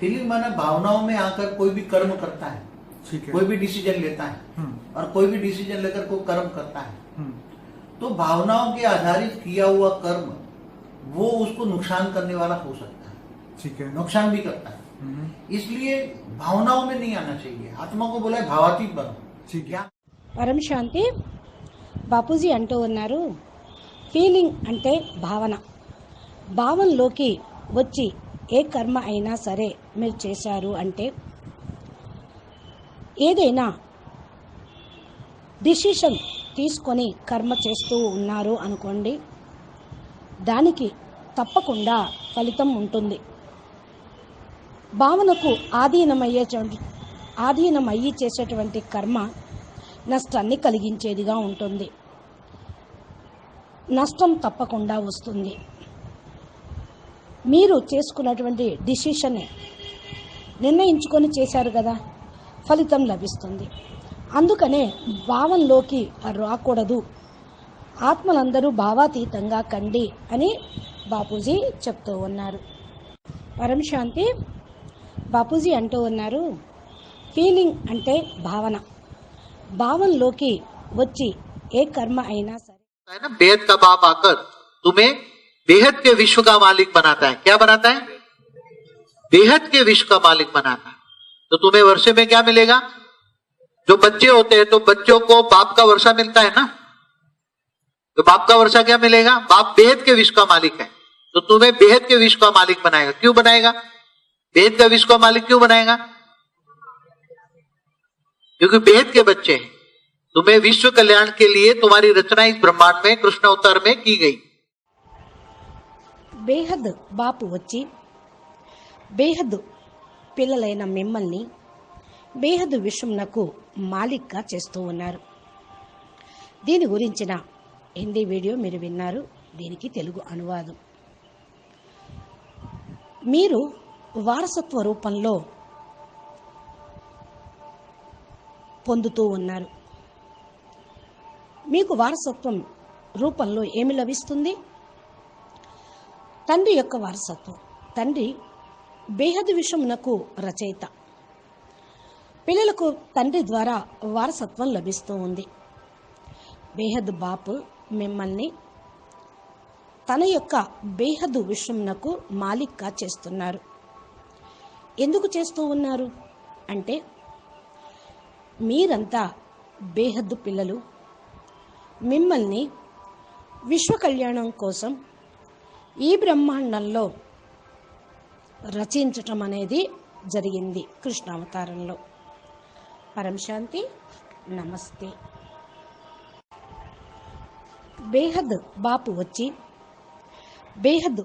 Feeling माना भावनाओं में आकर कोई भी कर्म करता है ठीक है कोई भी डिसीजन लेता है हम्म, और कोई भी डिसीजन लेकर कोई कर्म करता है हम्म, तो भावनाओं के आधारित किया हुआ कर्म वो उसको नुकसान करने वाला हो सकता है ठीक है नुकसान भी करता है हम्म, इसलिए भावनाओं में नहीं आना चाहिए आत्मा को बोला है भावातीत बनो ठीक है क्या పరం శాంతి బాపూజీ అంటూ ఉన్నారు ఫీలింగ్ అంటే భావన భావనలోకి వచ్చి ఏ కర్మ అయినా సరే మీరు చేశారు అంటే ఏదైనా డిసిషన్ తీసుకొని కర్మ చేస్తూ ఉన్నారు అనుకోండి దానికి తప్పకుండా ఫలితం ఉంటుంది. భావనకు ఆధీనమయ్యే ఆధీనమయ్యి చేసేటువంటి కర్మ నష్టాన్ని కలిగించేదిగా ఉంటుంది. నష్టం తప్పకుండా వస్తుంది. మీరు చేసుకున్నటువంటి డిసిషన్ నిర్ణయించుకొని చేశారు కదా ఫలితం లభిస్తుంది. అందుకనే భావంలోకి రాకూడదు. ఆత్మలందరూ భావాతీతంగా కండి అని బాపూజీ చెప్తూ ఉన్నారు. పరమశాంతి బాపూజీ అంటూ ఉన్నారు ఫీలింగ్ అంటే భావన. భావంలోకి వచ్చి ఏ కర్మ అయినా సరే है తుమే बेहद का विश्व का मालिक बनाता है। क्या बनाता है? बेहद के विश्व का मालिक बनाता है। तो तुम्हें वर्षे में क्या मिलेगा? जो बच्चे होते हैं तो बच्चों को बाप का वर्षा मिलता है ना? तो बाप का वर्षा क्या मिलेगा? बाप बेहद के विश्व का मालिक है। तो तुम्हें बेहद के विश्व का मालिक बनाएगा। क्यों बनाएगा? बेहद का विश्व का मालिक क्यों बनाएगा? क्योंकि बेहद के बच्चे हैं। तुम्हें विश्व कल्याण के लिए तुम्हारी रचना इस ब्रह्मांड में, कृष्ण अवतार में की गई। బేహద్ బాపు వచ్చి బేహద్ పిల్లలైన మిమ్మల్ని బేహద్ విషంనకు మాలిక్గా చేస్తూ ఉన్నారు. దీని గురించిన హిందీ వీడియో మీరు విన్నారు. దీనికి తెలుగు అనువాదం. మీరు వారసత్వ రూపంలో పొందుతూ ఉన్నారు. మీకు వారసత్వం రూపంలో ఏమి లభిస్తుంది? తండ్రి యొక్క వారసత్వం. తండ్రి బేహద్ విషమునకు రచయిత. పిల్లలకు తండ్రి ద్వారా వారసత్వం లభిస్తూ ఉంది. బేహద్ బాపు మిమ్మల్ని తన యొక్క బేహద్ విషమునకు మాలిక్గా చేస్తున్నారు. ఎందుకు చేస్తూ ఉన్నారు? అంటే మీరంతా బేహద్దు పిల్లలు. మిమ్మల్ని విశ్వ కళ్యాణం కోసం ఈ బ్రహ్మాండంలో రచించటం అనేది జరిగింది కృష్ణావతారంలో. పరంశాంతి నమస్తే. బేహద్ బాపు వచ్చి బేహద్